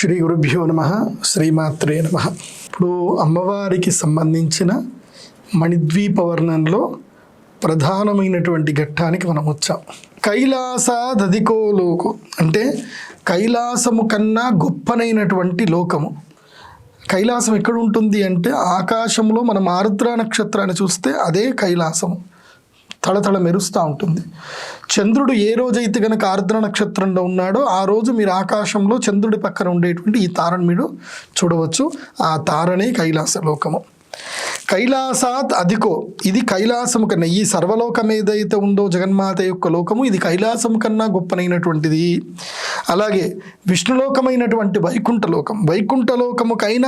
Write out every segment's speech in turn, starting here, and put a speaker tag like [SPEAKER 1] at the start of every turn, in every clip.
[SPEAKER 1] శ్రీ గురుభ్యో నమ శ్రీమాత్రే నమ. ఇప్పుడు అమ్మవారికి సంబంధించిన మణిద్వీప వర్ణంలో ప్రధానమైనటువంటి ఘట్టానికి మనం వచ్చాం. కైలాసాదధికో లోకం. అంటే కైలాసము కన్నా గొప్పనైనటువంటి లోకము. కైలాసం ఎక్కడ ఉంటుంది అంటే ఆకాశంలో మనం ఆరుద్ర నక్షత్రాన్ని చూస్తే అదే కైలాసము. తళతళ మెరుస్తూ ఉంటుంది. చంద్రుడు ఏ రోజైతే కనుక ఆర్ద్ర నక్షత్రంలో ఉన్నాడో ఆ రోజు మీరు ఆకాశంలో చంద్రుడి పక్కన ఉండేటువంటి ఈ తారను మీరు చూడవచ్చు. ఆ తారనే కైలాస లోకము. కైలాసాత్ అధికో. ఇది కైలాసము కన్నా ఈ సర్వలోకం ఏదైతే ఉందో జగన్మాత యొక్క లోకము ఇది కైలాసం కన్నా గొప్పనైనటువంటిది. అలాగే విష్ణులోకమైనటువంటి వైకుంఠ లోకం వైకుంఠ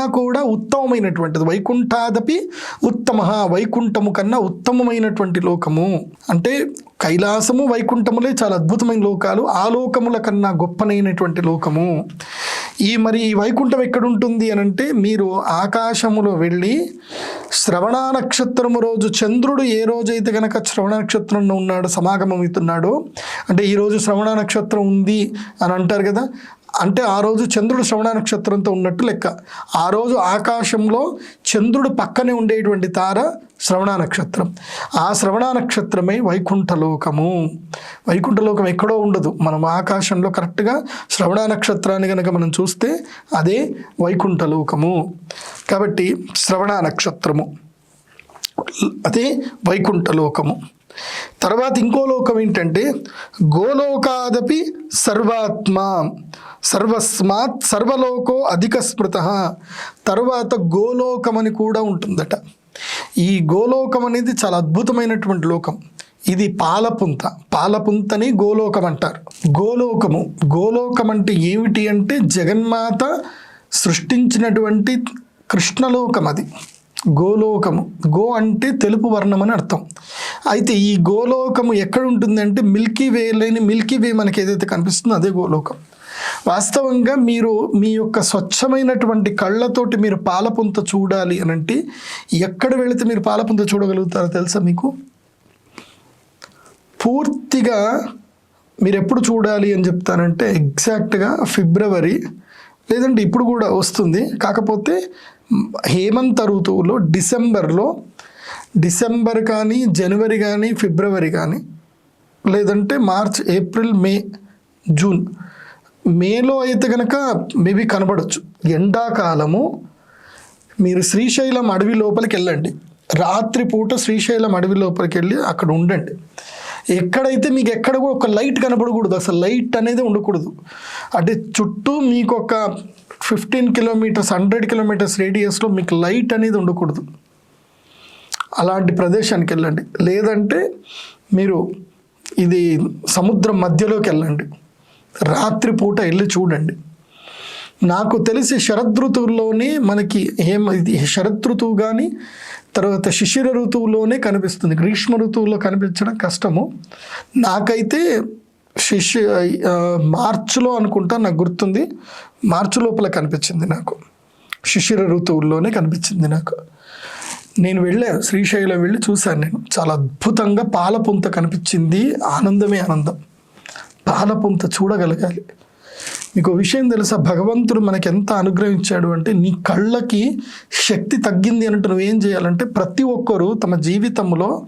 [SPEAKER 1] కూడా ఉత్తమమైనటువంటిది. వైకుంఠాదపి ఉత్తమ. వైకుంఠము కన్నా ఉత్తమమైనటువంటి లోకము. అంటే కైలాసము వైకుంఠములే చాలా అద్భుతమైన లోకాలు. ఆ లోకముల కన్నా గొప్పనైనటువంటి లోకము. ఈ మరి ఈ వైకుంఠం ఎక్కడుంటుంది అని అంటే మీరు ఆకాశములో వెళ్ళి శ్రవణ నక్షత్రము రోజు చంద్రుడు ఏ రోజైతే కనుక శ్రవణ నక్షత్రంలో ఉన్నాడు సమాగమవుతున్నాడు అంటే ఈరోజు శ్రవణ నక్షత్రం ఉంది అని అంటారు కదా అంటే ఆ రోజు చంద్రుడు శ్రవణ నక్షత్రంతో ఉన్నట్టు లెక్క. ఆ రోజు ఆకాశంలో చంద్రుడు పక్కనే ఉండేటువంటి తార శ్రవణ నక్షత్రం. ఆ శ్రవణ నక్షత్రమే వైకుంఠలోకము వైకుంఠలోకం ఎక్కడో ఉండదు. మనం ఆకాశంలో కరెక్ట్గా శ్రవణ నక్షత్రాన్ని కనుక మనం చూస్తే అదే వైకుంఠలోకము కాబట్టి శ్రవణ నక్షత్రము. అదే వైకుంఠలోకము తర్వాత ఇంకో లోకం ఏంటంటే గోలోకాదపి సర్వాత్మ సర్వస్మాత్ సర్వలోకో అధిక స్మృత. తర్వాత గోలోకం అని కూడా ఉంటుందట. ఈ గోలోకం అనేది చాలా అద్భుతమైనటువంటి లోకం. ఇది పాలపుంత. పాలపుంతని గోలోకం అంటారు. గోలోకము. గోలోకం అంటే ఏమిటి అంటే జగన్మాత సృష్టించినటువంటి కృష్ణలోకం అది. గోలోకము. గో అంటే తెలుపు వర్ణం అని అర్థం. అయితే ఈ గోలోకము ఎక్కడ ఉంటుందంటే మిల్కీ వే లేని మిల్కీ వే మనకి ఏదైతే కనిపిస్తుందో అదే గోలోకం. వాస్తవంగా మీరు మీ యొక్క స్వచ్ఛమైనటువంటి కళ్ళతోటి మీరు పాలపుంత చూడాలి అని అంటే ఎక్కడ వెళితే మీరు పాలపుంత చూడగలుగుతారో తెలుసా మీకు? పూర్తిగా మీరు ఎప్పుడు చూడాలి అని చెప్తానంటే ఎగ్జాక్ట్గా ఫిబ్రవరి లేదంటే ఇప్పుడు కూడా వస్తుంది. కాకపోతే హేమంత ఋతువులో డిసెంబర్లో డిసెంబర్ కానీ జనవరి కానీ ఫిబ్రవరి కానీ లేదంటే మార్చ్ ఏప్రిల్ మే జూన్ మేలో అయితే కనుక మేబీ కనబడచ్చు. ఎండాకాలము మీరు శ్రీశైలం అడవి లోపలికి వెళ్ళండి. రాత్రిపూట శ్రీశైలం అడవి లోపలికి వెళ్ళి అక్కడ ఉండండి. ఎక్కడైతే మీకు ఎక్కడ కూడా ఒక లైట్ కనబడకూడదు అసలు లైట్ అనేది ఉండకూడదు. అంటే చుట్టూ మీకు ఒక ఫిఫ్టీన్ కిలోమీటర్స్ హండ్రెడ్ కిలోమీటర్స్ రేడియస్లో మీకు లైట్ అనేది ఉండకూడదు. అలాంటి ప్రదేశానికి వెళ్ళండి. లేదంటే మీరు ఇది సముద్రం మధ్యలోకి వెళ్ళండి. రాత్రిపూట వెళ్ళి చూడండి. నాకు తెలిసి శరదృతువులోనే మనకి ఏం ఇది శరదృతువు కానీ తర్వాత శిశిర ఋతువులోనే కనిపిస్తుంది. గ్రీష్మ ఋతువులో కనిపించడం కష్టము. నాకైతే శిష్యు మార్చిలో అనుకుంటా నాకు గుర్తుంది. మార్చి లోపల కనిపించింది నాకు. శిశిర ఋతువుల్లోనే కనిపించింది నాకు. నేను వెళ్ళా శ్రీశైలం వెళ్ళి చూశాను నేను. చాలా అద్భుతంగా పాలపుంత కనిపించింది. ఆనందమే ఆనందం. పాలపుంత చూడగలగాలి. మీకు విషయం తెలుసా? భగవంతుడు మనకి ఎంత అనుగ్రహించాడు అంటే నీ కళ్ళకి శక్తి తగ్గింది అంటే నువ్వేం చేయాలంటే ప్రతి ఒక్కరూ తమ జీవితంలో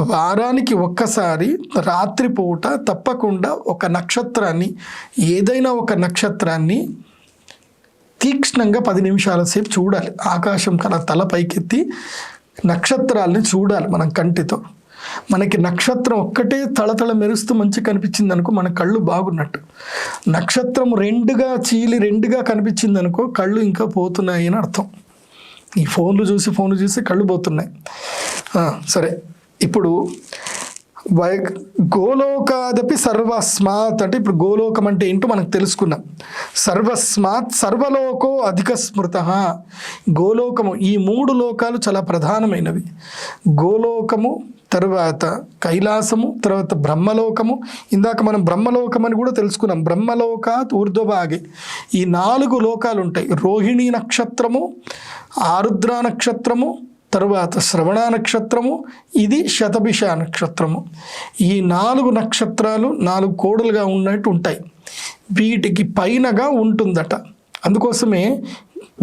[SPEAKER 1] వారానికి ఒక్కసారి రాత్రిపూట తప్పకుండా ఒక నక్షత్రాన్ని ఏదైనా ఒక నక్షత్రాన్ని తీక్ష్ణంగా పది నిమిషాల సేపు చూడాలి. ఆకాశం కల తల పైకెత్తి నక్షత్రాలని చూడాలి మనం కంటితో. మనకి నక్షత్రం ఒక్కటే తళతళ మెరుస్తూ మంచి కనిపించింది అనుకో మన కళ్ళు బాగున్నట్టు. నక్షత్రం రెండుగా చీలి రెండుగా కనిపించింది అనుకో కళ్ళు ఇంకా పోతున్నాయి అని అర్థం. ఈ ఫోన్లు చూసి ఫోన్లు చూసి కళ్ళు పోతున్నాయి. సరే. ఇప్పుడు వై గోలోకాదపి సర్వస్మాత్ అంటే ఇప్పుడు గోలోకం అంటే ఏంటో మనకు తెలుసుకున్నాం. సర్వస్మాత్ సర్వలోకో అధిక స్మృత. గోలోకము ఈ మూడు లోకాలు చాలా ప్రధానమైనవి. గోలోకము తర్వాత కైలాసము తర్వాత బ్రహ్మలోకము. ఇందాక మనం బ్రహ్మలోకం అని కూడా తెలుసుకున్నాం. బ్రహ్మలోకాత్ ఊర్ధ్వభాగే. ఈ నాలుగు లోకాలు ఉంటాయి రోహిణీ నక్షత్రము ఆరుద్ర నక్షత్రము తరువాత శ్రవణ నక్షత్రము ఇది శతభిష నక్షత్రము. ఈ నాలుగు నక్షత్రాలు నాలుగు కోడలుగా ఉన్నట్టు ఉంటాయి. వీటికి పైనగా ఉంటుందట. అందుకోసమే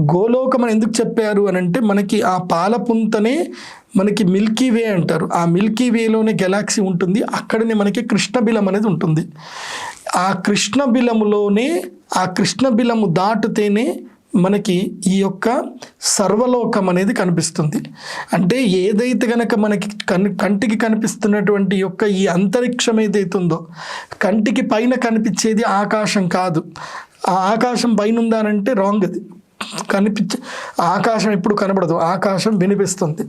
[SPEAKER 1] గోలోకం అని ఎందుకు చెప్పారు అని అంటే మనకి ఆ పాలపుంతనే మనకి మిల్కీ వే అంటారు. ఆ మిల్కీ వేలోనే గెలాక్సీ ఉంటుంది. అక్కడనే మనకి కృష్ణబిలం అనేది ఉంటుంది. ఆ కృష్ణబిలములోనే ఆ కృష్ణబిలము దాటితేనే మనకి ఈ యొక్క సర్వలోకం అనేది కనిపిస్తుంది. అంటే ఏదైతే కనుక మనకి కన్ కంటికి కనిపిస్తున్నటువంటి యొక్క ఈ అంతరిక్షం ఏదైతే ఉందో కంటికి పైన కనిపించేది ఆకాశం కాదు. ఆ ఆకాశం పైన ఉందానంటే రాంగ్ అది. కనిపించే ఆకాశం ఎప్పుడు కనబడదు. ఆకాశం వినిపిస్తుంది.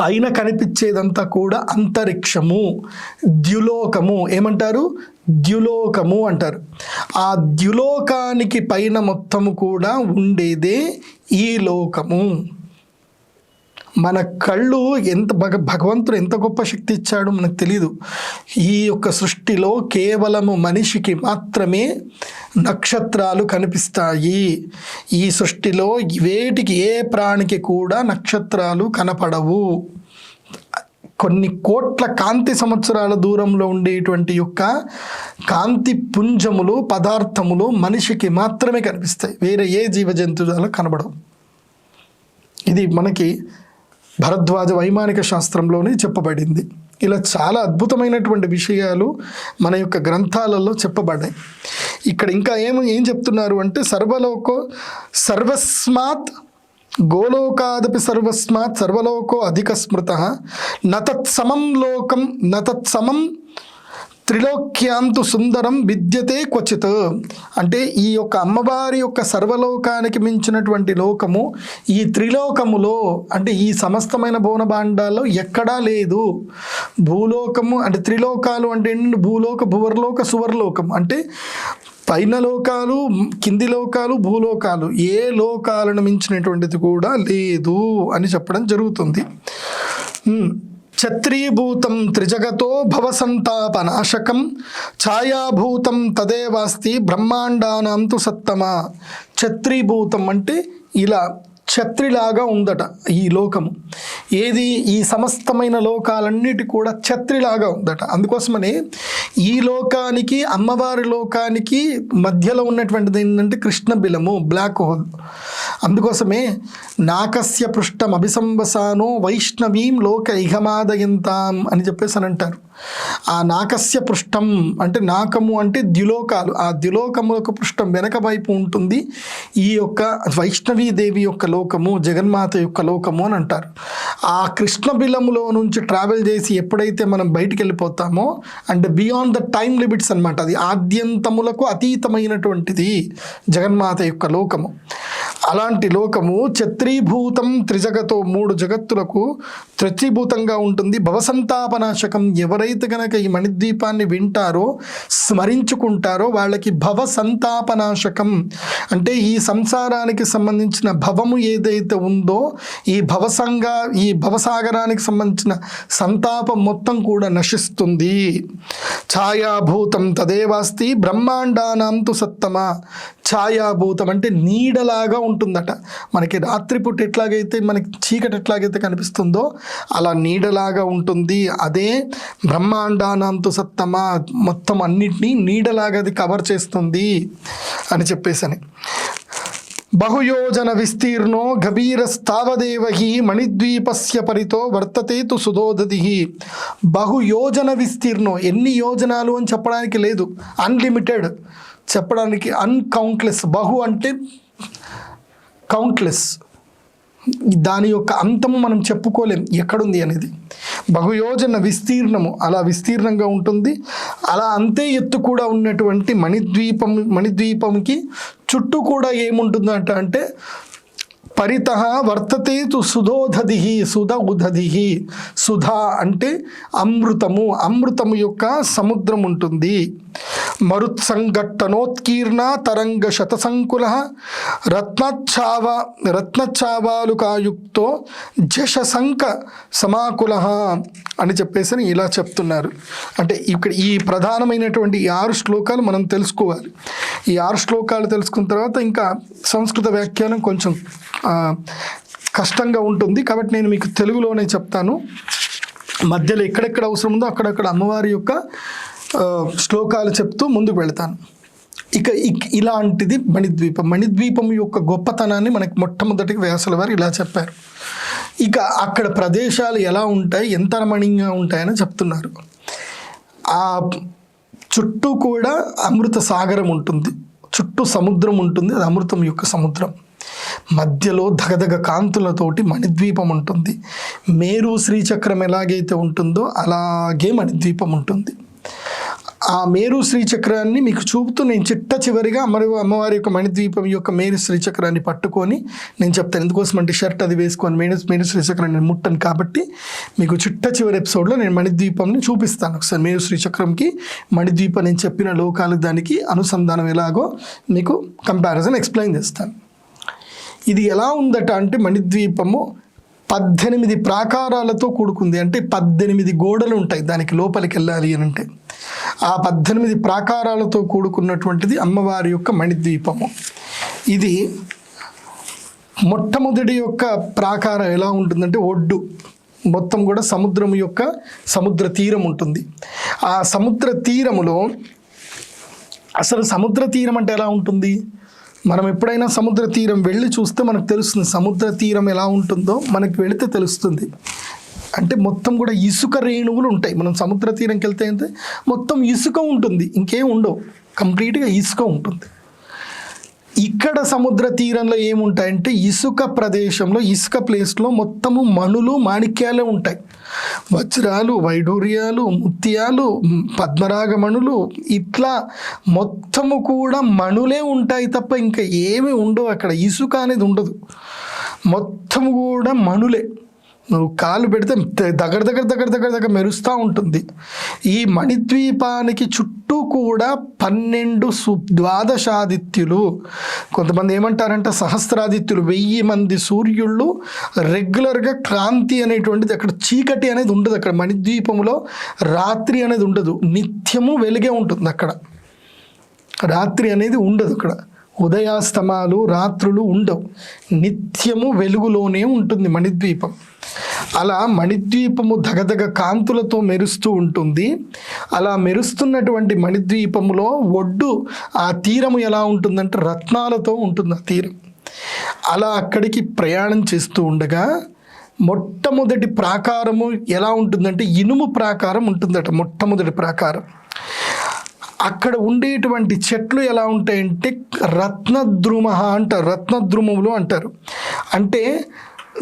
[SPEAKER 1] పైన కనిపించేదంతా కూడా అంతరిక్షము ద్యులోకము. ఏమంటారు? ద్యులోకము అంటారు. ఆ ద్యులోకానికి పైన మొత్తము కూడా ఉండేదే ఈ లోకము. మన కళ్ళు ఎంత భగ భగవంతుడు ఎంత గొప్ప శక్తి ఇచ్చాడో మనకు తెలియదు ఈ యొక్క సృష్టిలో కేవలము మనిషికి మాత్రమే నక్షత్రాలు కనిపిస్తాయి. ఈ సృష్టిలో వేటికి ఏ ప్రాణికి కూడా నక్షత్రాలు కనపడవు. కొన్ని కోట్ల కాంతి సంవత్సరాల దూరంలో ఉండేటువంటి యొక్క కాంతి పుంజములు పదార్థములు మనిషికి మాత్రమే కనిపిస్తాయి. వేరే ఏ జీవ జంతువులు కనబడవు. ఇది మనకి భరద్వాజ వైమానిక శాస్త్రంలోనే చెప్పబడింది. ఇలా చాలా అద్భుతమైనటువంటి విషయాలు మన యొక్క గ్రంథాలలో చెప్పబడ్డాయి. ఇక్కడ ఇంకా ఏం ఏం చెప్తున్నారు అంటే సర్వలోకో సర్వస్మాత్ గోలోకాదపి సర్వస్మాత్ సర్వలోకో అధిక స్మృత నతత్సమం లోకం నతత్సమం త్రిలోక్యాంతు సుందరం విద్యతే క్వచిత్. అంటే ఈ యొక్క అమ్మవారి యొక్క సర్వలోకానికి మించినటువంటి లోకము ఈ త్రిలోకములో అంటే ఈ సమస్తమైన భువనభాండాల్లో ఎక్కడా లేదు. భూలోకము అంటే త్రిలోకాలు అంటే భూలోక భువర్లోక సువర్లోకం. అంటే పైన లోకాలు కింది లోకాలు భూలోకాలు. ఏ లోకాలను మించినటువంటిది కూడా లేదు అని చెప్పడం జరుగుతుంది. ఛత్రీభూతం త్రిజగతో భవసంతాపనాశకం ఛాయాభూతం తదేవాస్తి బ్రహ్మాండానాంతు సత్తమ. ఛత్రీభూతం అంటే ఇలా. ఛత్రిలాగా ఉందట ఈ లోకము. ఏది ఈ సమస్తమైన లోకాలన్నిటి కూడా ఛత్రిలాగా ఉందట. అందుకోసమనే ఈ లోకానికి అమ్మవారి లోకానికి మధ్యలో ఉన్నటువంటిది ఏంటంటే కృష్ణ బిలము బ్లాక్ హోల్. అందుకోసమే నాకస్య పృష్టం అభిసంవసానో వైష్ణవీం లోక ఇహమాదయంతాం అని చెప్పేసి అని అంటారు. ఆ నాకస్య పృష్టం అంటే నాకము అంటే ద్యులోకాలు. ఆ ద్యులోకములకు పృష్టం వెనక వైపు ఉంటుంది. ఈ యొక్క వైష్ణవీదేవి యొక్క లోకము జగన్మాత యొక్క లోకము అని అంటారు. ఆ కృష్ణ బిలములో నుంచి ట్రావెల్ చేసి ఎప్పుడైతే మనం బయటికి వెళ్ళిపోతామో అంటే బియాండ్ ద టైం లిమిట్స్ అనమాట అది ఆద్యంతములకు అతీతమైనటువంటిది జగన్మాత యొక్క లోకము. అలాంటి లోకము చత్రీభూతం త్రిజగతో మూడు జగత్తులకు త్రిభూతంగా ఉంటుంది. భవసంతాపనాశకం ఎవరైతే కనుక ఈ మణిద్వీపాన్ని వింటారో స్మరించుకుంటారో వాళ్ళకి భవ సంతాపనాశకం అంటే ఈ సంసారానికి సంబంధించిన భవము ఏదైతే ఉందో ఈ భవసంగా ఈ భవసాగరానికి సంబంధించిన సంతాపం మొత్తం కూడా నశిస్తుంది. ఛాయాభూతం తదేవాస్తి బ్రహ్మాండానాంతు సత్తమ. ఛాయాభూతం అంటే నీడలాగా ఉంటుందట. మనకి రాత్రిపూట ఎట్లాగైతే మనకి చీకటి ఎట్లాగైతే కనిపిస్తుందో అలా నీడలాగా ఉంటుంది. అదే బ్రహ్మాండానంతు సత్తమ మొత్తం అన్నిటినీ నీడలాగా అది కవర్ చేస్తుంది అని చెప్పేసని. బహుయోజన విస్తీర్ణో గభీరస్తావదేవహి మణిద్వీపస్య పరితో వర్తతే తు బహుయోజన విస్తీర్ణం ఎన్ని యోజనాలు అని చెప్పడానికి లేదు. అన్లిమిటెడ్ చెప్పడానికి అన్కౌంట్లెస్ బహు అంటే కౌంట్లెస్ దాని యొక్క అంతము మనం చెప్పుకోలేం ఎక్కడుంది అనేది. బహుయోజన విస్తీర్ణము అలా విస్తీర్ణంగా ఉంటుంది. అలా అంతే ఎత్తు కూడా ఉన్నటువంటి మణిద్వీపం మణిద్వీపంకి చుట్టూ కూడా ఏముంటుందంట అంటే పరిత వర్తతే తు సుధోదధి సుధ ఉధదిహి సుధా అంటే అమృతము అమృతము యొక్క సముద్రం ఉంటుంది మరుత్సంఘట్టనోత్కీర్ణ తరంగ శతసంకుల రత్నఛావ రత్నఛావాలుకాయుక్తో జశశంక సమాకుల అని చెప్పేసి ఇలా చెప్తున్నారు. అంటే ఇక్కడ ఈ ప్రధానమైనటువంటి ఈ ఆరు శ్లోకాలు మనం తెలుసుకోవాలి. ఈ ఆరు శ్లోకాలు తెలుసుకున్న తర్వాత ఇంకా సంస్కృత వ్యాఖ్యానం కొంచెం కష్టంగా ఉంటుంది. కాబట్టి నేను మీకు తెలుగులోనే చెప్తాను. మధ్యలో ఎక్కడెక్కడ అవసరం ఉందో అక్కడక్కడ అమ్మవారి యొక్క శ్లోకాలు చెప్తూ ముందుకు వెళతాను. ఇక ఇక్- ఇలాంటిది మణిద్వీపం. మణిద్వీపం యొక్క గొప్పతనాన్ని మనకి మొట్టమొదటి వ్యాసుల వారు ఇలా చెప్పారు. ఇక అక్కడ ప్రదేశాలు ఎలా ఉంటాయి ఎంత రమణీయంగా ఉంటాయని చెప్తున్నారు. ఆ చుట్టూ కూడా అమృత సాగరం ఉంటుంది. చుట్టూ సముద్రం ఉంటుంది. అది అమృతం యొక్క సముద్రం. మధ్యలో దగదగ కాంతులతోటి మణిద్వీపం ఉంటుంది. మేరు శ్రీచక్రం ఎలాగైతే ఉంటుందో అలాగే మణిద్వీపం ఉంటుంది. ఆ మేరు శ్రీచక్రాన్ని మీకు చూపుతూ నేను చిట్ట చివరిగా అమ్మరి అమ్మవారి యొక్క మణిద్వీపం యొక్క మేరు శ్రీచక్రాన్ని పట్టుకొని నేను చెప్తాను. ఎందుకోసం అంటే షర్ట్ అది వేసుకొని మేరు మేరు శ్రీచక్రాన్ని నేను ముట్టను కాబట్టి మీకు చిట్ట చివరి ఎపిసోడ్లో నేను మణిద్వీపంని చూపిస్తాను. ఒకసారి మేరు శ్రీచక్రంకి మణిద్వీపం నేను చెప్పిన లోకాలు దానికి అనుసంధానం ఎలాగో మీకు కంపారిజన్ ఎక్స్ప్లెయిన్ చేస్తాను. ఇది ఎలా ఉందట అంటే మణిద్వీపము పద్దెనిమిది ప్రాకారాలతో కూడుకుంది. అంటే పద్దెనిమిది గోడలు ఉంటాయి దానికి లోపలికి వెళ్ళాలి అని అంటే. ఆ పద్దెనిమిది ప్రాకారాలతో కూడుకున్నటువంటిది అమ్మవారి యొక్క మణిద్వీపము. ఇది మొట్టమొదటి యొక్క ప్రాకారం ఎలా ఉంటుందంటే ఒడ్డు. మొత్తం కూడా సముద్రం యొక్క సముద్ర తీరం ఉంటుంది. ఆ సముద్ర తీరములో అసలు సముద్ర తీరం అంటే ఎలా ఉంటుంది? మనం ఎప్పుడైనా సముద్ర తీరం వెళ్ళి చూస్తే మనకు తెలుస్తుంది సముద్ర తీరం ఎలా ఉంటుందో మనకి వెళితే తెలుస్తుంది. అంటే మొత్తం కూడా ఇసుక రేణువులు ఉంటాయి. మనం సముద్ర తీరంకి వెళ్తే అయితే మొత్తం ఇసుక ఉంటుంది. ఇంకేం ఉండవు. కంప్లీట్గా ఇసుక ఉంటుంది. ఇక్కడ సముద్ర తీరంలో ఏముంటాయంటే ఇసుక ప్రదేశంలో ఇసుక ప్లేస్లో మొత్తము మణులు మాణిక్యాలే ఉంటాయి. వజ్రాలు వైడూర్యాలు ముత్యాలు పద్మరాగమణులు ఇట్లా మొత్తము కూడా మణులే ఉంటాయి తప్ప ఇంకా ఏమి ఉండవు అక్కడ. ఇసుక అనేది ఉండదు. మొత్తము కూడా మణులే. నువ్వు కాలు పెడితే దగ్గర దగ్గర దగ్గర దగ్గర దగ్గర మెరుస్తూ ఉంటుంది. ఈ మణిద్వీపానికి చుట్టూ కూడా పన్నెండు సు ద్వాదశాదిత్యులు. కొంతమంది ఏమంటారంటే సహస్రాదిత్యులు. వెయ్యి మంది సూర్యుళ్ళు రెగ్యులర్గా క్రాంతి అనేటువంటిది అక్కడ చీకటి అనేది ఉండదు. అక్కడ మణిద్వీపంలో రాత్రి అనేది ఉండదు. నిత్యము వెలుగే ఉంటుంది అక్కడ. రాత్రి అనేది ఉండదు అక్కడ. ఉదయాస్తమాలు రాత్రులు ఉండవు. నిత్యము వెలుగులోనే ఉంటుంది మణిద్వీపం. అలా మణిద్వీపము దగదగ కాంతులతో మెరుస్తూ ఉంటుంది. అలా మెరుస్తున్నటువంటి మణిద్వీపములో ఒడ్డు ఆ తీరము ఎలా ఉంటుందంటే రత్నాలతో ఉంటుంది ఆ తీరం. అలా అక్కడికి ప్రయాణం చేస్తూ ఉండగా మొట్టమొదటి ప్రాకారము ఎలా ఉంటుందంటే ఇనుము ప్రాకారం ఉంటుందట మొట్టమొదటి ప్రాకారం. అక్కడ ఉండేటువంటి చెట్లు ఎలా ఉంటాయంటే రత్నద్రుమ అంటారు రత్నద్రుమములు అంటారు. అంటే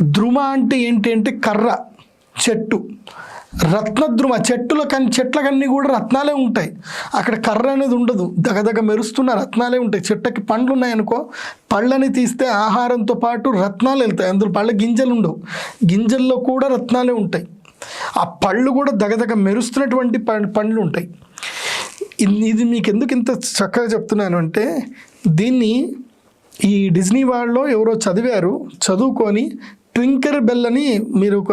[SPEAKER 1] ద్రుమ అంటే ఏంటి అంటే కర్ర చెట్టు. రత్నద్రుమ చెట్టుల కన్ చెట్లకన్నీ కూడా రత్నాలే ఉంటాయి. అక్కడ కర్ర అనేది ఉండదు. దగదగ మెరుస్తున్న రత్నాలే ఉంటాయి. చెట్టుకి పండ్లు ఉన్నాయనుకో పళ్ళని తీస్తే ఆహారంతో పాటు రత్నాలు వెళ్తాయి. అందులో పళ్ళ గింజలు ఉండవు. గింజల్లో కూడా రత్నాలే ఉంటాయి. ఆ పళ్ళు కూడా దగదగ మెరుస్తున్నటువంటి పండ్లు ఉంటాయి. ఇది మీకు ఎందుకు ఇంత చక్కగా చెప్తున్నాను అంటే దీన్ని ఈ డిజ్నీ వాళ్ళలో ఎవరో చదివారు చదువుకొని ట్వింకర్ బెల్ అని మీరు ఒక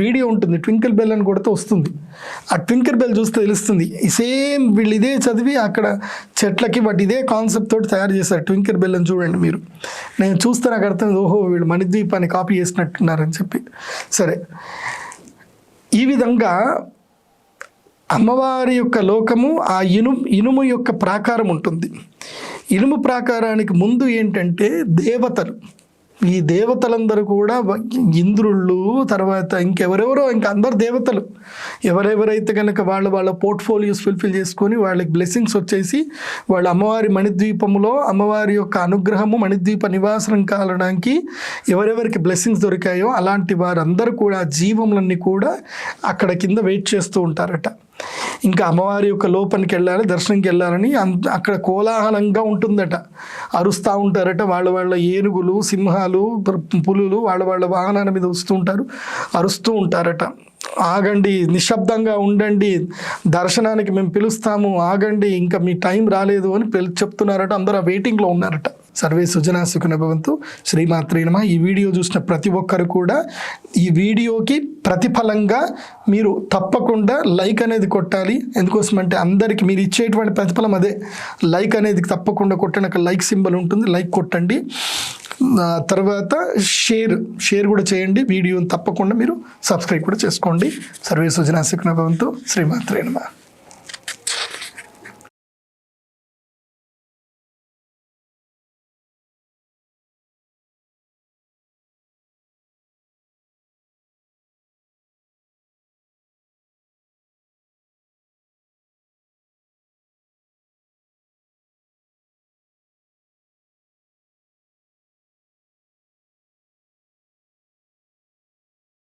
[SPEAKER 1] వీడియో ఉంటుంది ట్వింకిల్ బెల్ అని కొడితే వస్తుంది. ఆ ట్వింకిల్ బెల్ చూస్తే తెలుస్తుంది. సేమ్ వీళ్ళు ఇదే చదివి అక్కడ చెట్లకి బట్ ఇదే కాన్సెప్ట్ తోటి తయారు చేశారు ట్వింకిల్ బెల్ అని చూడండి మీరు. నేను చూస్తే నాకు అర్థం ఓహో వీళ్ళు మణిద్వీపాన్ని కాపీ చేసినట్టున్నారని చెప్పి. సరే ఈ విధంగా అమ్మవారి యొక్క లోకము ఆ ఇనుము ఇనుము యొక్క ప్రాకారం ఉంటుంది. ఇనుము ప్రాకారానికి ముందు ఏంటంటే దేవతలు. ఈ దేవతలందరూ కూడా ఇంద్రుళ్ళు తర్వాత ఇంకెవరెవరో ఇంకా అందరు దేవతలు. ఎవరెవరైతే కనుక వాళ్ళ వాళ్ళ పోర్ట్ఫోలియోస్ ఫుల్ఫిల్ చేసుకొని వాళ్ళకి బ్లెస్సింగ్స్ వచ్చేసి వాళ్ళ అమ్మవారి మణిద్వీపములో అమ్మవారి యొక్క అనుగ్రహము మణిద్వీప నివాసనం కావడానికి ఎవరెవరికి బ్లెస్సింగ్స్ దొరికాయో అలాంటి వారందరూ కూడా జీవములన్నీ కూడా అక్కడ కింద వెయిట్ చేస్తూ ఉంటారట. ఇంకా అమ్మవారి యొక్క లోపలికి వెళ్ళాలి దర్శనంకి వెళ్ళాలని అక్కడ కోలాహలంగా ఉంటుందట. అరుస్తూ ఉంటారట వాళ్ళ వాళ్ళ ఏనుగులు సింహాలు పులులు వాళ్ళ వాళ్ళ వాహనాల మీద వస్తూ ఉంటారు అరుస్తూ ఉంటారట. ఆగండి నిశ్శబ్దంగా ఉండండి దర్శనానికి మేము పిలుస్తాము ఆగండి ఇంకా మీ టైం రాలేదు అని పిలు చెప్తున్నారట అందరూ ఆ వెయిటింగ్లో ఉన్నారట. సర్వే సుజనా సుఖనుభవంతో భవంతు ఈ వీడియో చూసిన ప్రతి ఒక్కరు కూడా ఈ వీడియోకి ప్రతిఫలంగా మీరు తప్పకుండా లైక్ అనేది కొట్టాలి. ఎందుకోసమంటే అందరికి మీరు ఇచ్చేటువంటి ప్రతిఫలం అదే. లైక్ అనేది తప్పకుండా కొట్టండి. అక్కడ లైక్ సింబల్ ఉంటుంది. లైక్ కొట్టండి. తర్వాత షేర్ షేర్ కూడా చేయండి. వీడియోని తప్పకుండా మీరు సబ్స్క్రైబ్ కూడా చేసుకోండి. సర్వే సుజనా సుఖనుభవంతో భవంతు